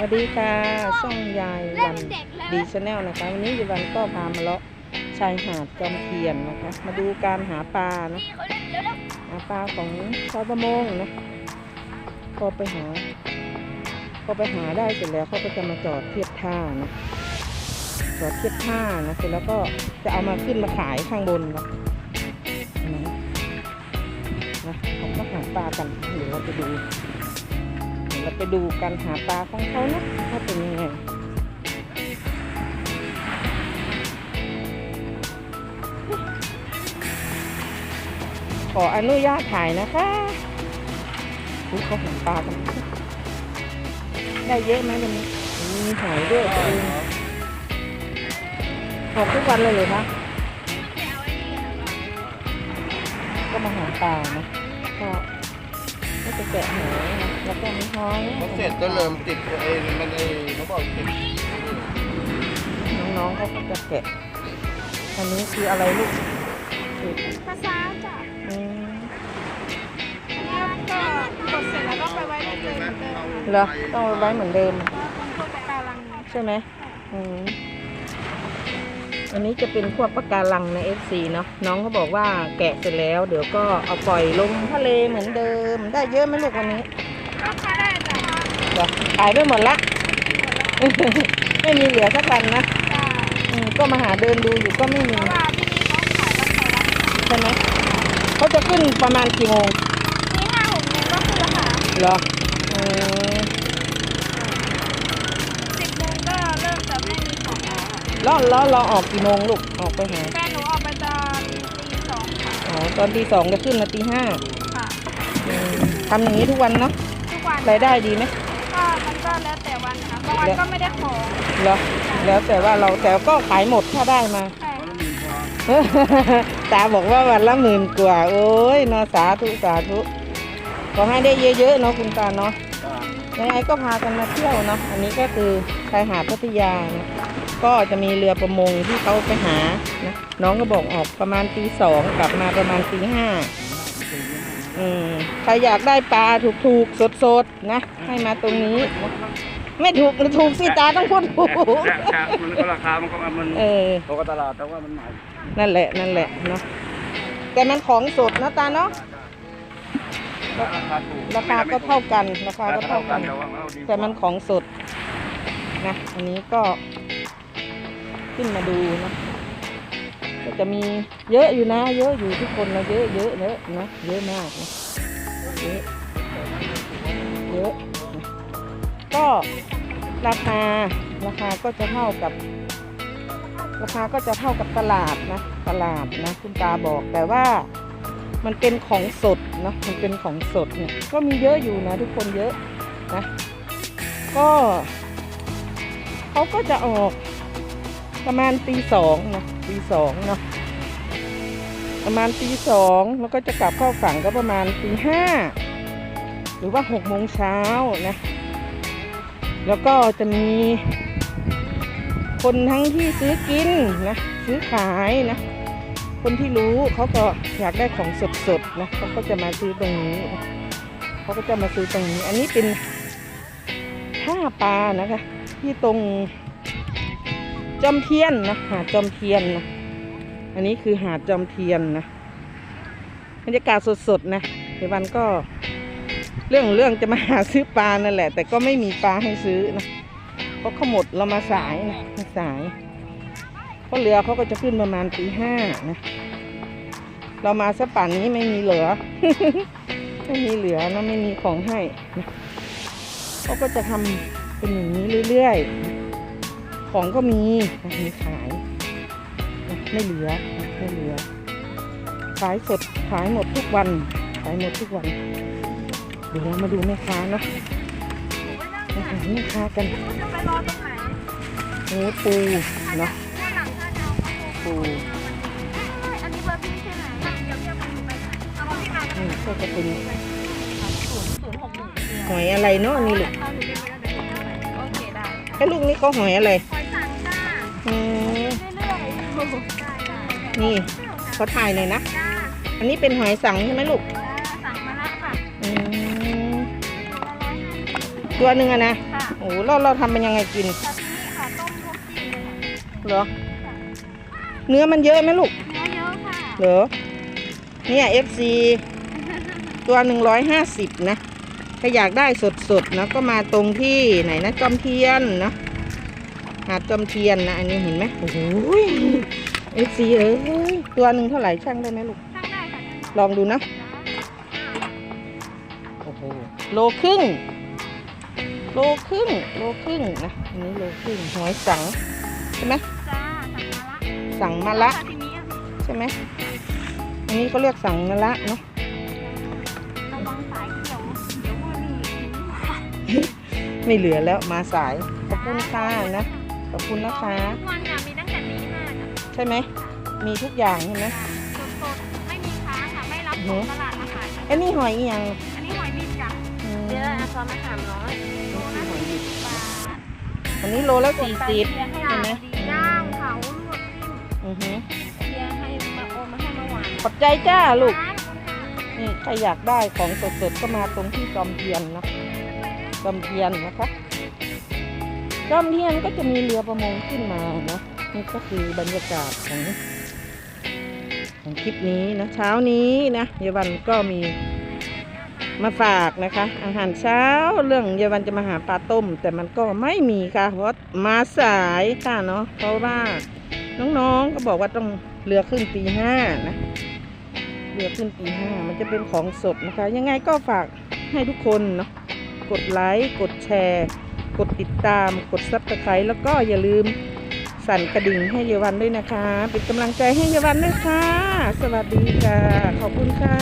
สวัสดีค่ะช่องยายวันดีชาแนลนะคะ วันนี้ยายวันก็พามาเลาะชายหาดจอมเทียนนะคะ มาดูการหาปลานะหาปลาของชาวประมงนะพอไปหาพอไปหาได้เสร็จแล้วเขาก็จะมาจอดเทียบท่านะจอดเทียบท่านะเสร็จแล้วก็จะเอามาขึ้นมาขายข้างบนนะนะนะเขาก็หาปลากันเดี๋ยวเราไปดู เราไปดูการหาปลาของเขานะว่าเป็นยังไงขออนุญาตถ่ายนะคะอุ๊ยเขาหาปลากันได้เยอะไหมวันนี้มีหอยด้วยตัวเองหอทุกวันเลยเลยคะก็มาหาปลานะก็ ก็จะแกะหอยนะแล้วก็มีหอยมันเสร็จก็เริ่มติดเองมันเองเขาบอกติดน้องๆเขาก็จะแกะอันนี้คืออะไรลูกคือภาษาจ้ะอืมแล้วก็กดเสร็จแล้วก็ไปไว้ในเกมเหมือนเดิมเหรอต้องเอาไว้เหมือนเดิม ก็ต้องพวกปะการัง ใช่ไหมอืม อันนี้จะเป็นพวกปะการังใน FC เนาะน้องเขาบอกว่าแกะเสร็จแล้ว เดี๋ยวก็เอาปล่อยลงทะเลเหมือนเดิม ได้เยอะไหมลูกวันนี้ก็ค่าได้จ้ะเดี๋ยวขายไปหมดละ ไม่มีเหลือสักวันนะจ้ะอืมก็มาหาเดินดูอยู่ก็ไม่มีเพราะว่าที่นี่เขาขายวันต่อวันใช่ไหมเขาจะขึ้นประมาณกี่โมงนี่ห้าหกโมงก็คือราคาเหรออืม สิบโมงก็เริ่มจะไม่มีของ แล้วค่ะแล้วแล้วเราออกกี่โมงลูกออกไปหาแฟนหนูออกไปตอนตีสองค่ะอ๋อตอนตีสองจะขึ้นมาตีห้าค่ะอืมทำอย่างนี้ทุกวันเนาะทุกวันรายได้ดีไหมก็มันก็แล้วแต่วันนะคะบางวันก็ไม่ได้ของเหรอแล้วแต่ว่าเราแต่ก็ขายหมดถ้าได้มาใช่ตาบอกว่าวันละหมื่นกว่า โอ้ยเนอะสาธุสาธุขอให้ได้เยอะๆเนาะคุณตาเนาะยังไงก็พากันมาเที่ยวเนาะอันนี้ก็คือชายหาดพัทยานะ ก็จะมีเรือประมงที่เขาไปหานะน้องก็บอกออกประมาณตีสองกลับมาประมาณตีห้าอืมใครอยากได้ปลาถูกๆ สดๆ นะ ให้มาตรงนี้นะไม่ถูกถูกสิตาต้องพูดถูกมันก็ราคามันก็มันเออตกตลาดแต่ว่ามันหมายนั่นแหละนั่นแหละเนาะแต่มันของสดนะตาเนาะราคาถูกราคาก็เท่ากันราคาก็เท่ากัน แต่ว่าเอาดีแต่มันของสดนะอันนี้ก็ ขึ้นมาดูนะก็จะมีเยอะอยู่นะ เยอะอยู่ทุกคนนะเยอะเยอะเยอะนะเยอะมากนะเยอะเยอะนะก็ราคาราคาก็จะเท่ากับ ราคาก็จะเท่ากับตลาดนะตลาดนะคุณตาบอกแต่ว่ามันเป็นของสดนะมันเป็นของสดเนี่ยก็มีเยอะอยู่นะทุกคนเยอะนะ ก็เขาก็จะออก ประมาณตีสองนะตีสองเนาะประมาณตีสองแล้วก็จะกลับเข้าฝั่งก็ประมาณตีห้าหรือว่าหกโมงเช้านะ แล้วก็จะมี คนทั้งที่ซื้อกินนะซื้อขายนะ คนที่รู้เขาก็อยากได้ของสดๆนะเขาก็จะมาซื้อตรงนี้เขาก็จะมาซื้อตรงนี้ อันนี้เป็นท่าปลานะคะ ที่ตรง จอมเทียนนะหาดจอมเทียนนะอันนี้คือหาดจอมเทียนนะบรรยากาศสดๆนะเดี๋ยววันก็เรื่องเรื่องจะมาหาซื้อปลานั่นแหละ แต่ก็ไม่มีปลาให้ซื้อนะเพราะเขาหมดเรามาสายนะมาสายเพราะเรือเขาก็จะขึ้นประมาณตีห้านะเรามาสป่านนี้ไม่มีเหลือ ไม่มีเหลือนะไม่มีของให้นะเขาก็จะทำเป็นอย่างนี้เรื่อยๆ ของก็มีนะมีขายนะไม่เหลือนะไม่เหลือ ขายสดขายหมดทุกวัน ขายหมดทุกวัน เดี๋ยวเรามาดูแม่ค้าเนาะมาหาแม่ค้ากันจะไปรอตรงไหนเนื้อปูเนาะด้านหลังท่าเดียวปูอันนี้เบอร์พี่ใช่ไหมเดี๋ยวเรียกมันไปไหนเอามาพี่มาอืมก็จะเป็นศูนย์ศูนย์หกหนึ่งหอยอะไรเนาะนี่ลูกเอาหนูเรียกไปแล้วเดี๋ยวหนูเรียกไปโอเคได้ไอ้ลูกนี่ก็หอยอะไรค นี่เขาถ่ายหน่อยนะจ้าอันนี้เป็นหอยสังใช่ไหมลูกจ้าสั่งมาแล้วค่ะอืมตัวหนึ่งอะนะ ค่ะโอ้เราเราทำเป็นยังไงกิน แบบนี้ค่ะต้มทุกกินเลยค่ะเหรอ เนื้อมันเยอะไหมลูก เนื้อเยอะค่ะเหรอ เนี่ย FC ตัวหนึ่งร้อยห้าสิบนะ ถ้าอยากได้สดๆนะก็มาตรงที่ไหนนะจอมเทียนนะ หาดจอมเทียนนะอันนี้เห็นไหมโอ้โห FC เอ้ยตัวหนึ่งเท่าไหร่ช่างได้ไหมลูกช่างได้ค่ะลองดูนะโอ้โหโลครึ่ง โลครึ่ง โลครึ่งนะอันนี้โลครึ่งหอยสังใช่ไหมจ้าสั่งมาละสั่งมาละทีนี้อะใช่ไหมอันนี้ก็เรียกสั่งมาละเนาะระวังสายเขียวเดี๋ยวว่านี่ไม่เหลือแล้วมาสายขอบคุณค่ะนะ ขอบคุณนะคะ ทุกวันเนี่ยมีตั้งแต่ตีห้าจ้ะใช่ไหม มีทุกอย่างใช่ไหมสดๆไม่มีค้างค่ะไม่รับหนูส่งตลาดมาขายอันนี้หอยอีหยังอันนี้หอยบินจ้ะอืมเดี๋ยวอาซอมมาสามร้อยโลละสี่สิบบาทอันนี้โลละสี่สิบเบียร์ให้ใช่ไหมดีย่างเผาลวกจิ้มอือหือเบียร์ให้มาโอนมาให้เมื่อวานขอบใจจ้าลูก ร้านนี่ใครอยากได้ของสดๆก็มาตรงที่จอมเทียนนะจอมเทียนนะคะ จอมเทียนก็จะมีเรือประมงขึ้นมานะนี่ก็คือบรรยากาศของของคลิปนี้นะเช้านี้นะเยาวันก็มีมาฝากนะคะ อาหารเช้าเรื่องเยาวันจะมาหาปลาต้ม แต่มันก็ไม่มีค่ะเพราะมาสายค่ะเนาะเพราะว่าน้องๆก็บอกว่าต้องเรือขึ้นตีห้านะเรือขึ้นตีห้ามันจะเป็นของสดนะคะ ยังไงก็ฝากให้ทุกคนเนาะกดไลค์กดแชร์ กดติดตามกดซับสไครต์แล้วก็อย่าลืมสั่นกระดิ่งให้เยาวันด้วยนะคะ เป็นกำลังใจให้เยาวันด้วยค่ะ สวัสดีค่ะ ขอบคุณค่ะ